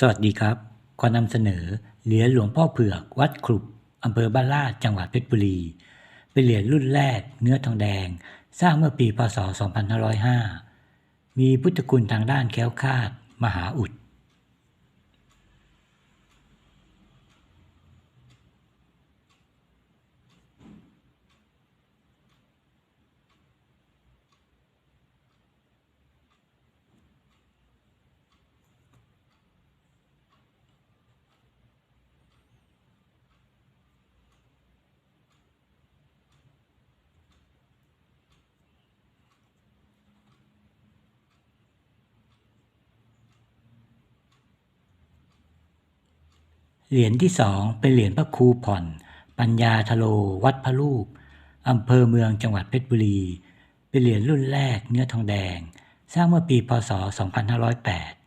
สวัสดีครับ ขอนำเสนอเหรียญหลวงพ่อเผือกวัดครุบอำเภอบ้านลาดจังหวัดเพชรบุรี เป็นเหรียญรุ่นแรกเนื้อทองแดง สร้างเมื่อปีพศ 2505 มีพุทธคุณทางด้านแค้วคาด มหาอุด เหรียญที่สองเป็นเหรียญพระครูผ่อน ปัญญาทโลวัดพระรูปอำเภอเมืองจังหวัดเพชรบุรี เป็นเหรียญรุ่นแรกเนื้อทองแดง สร้างเมื่อปีพศ 2508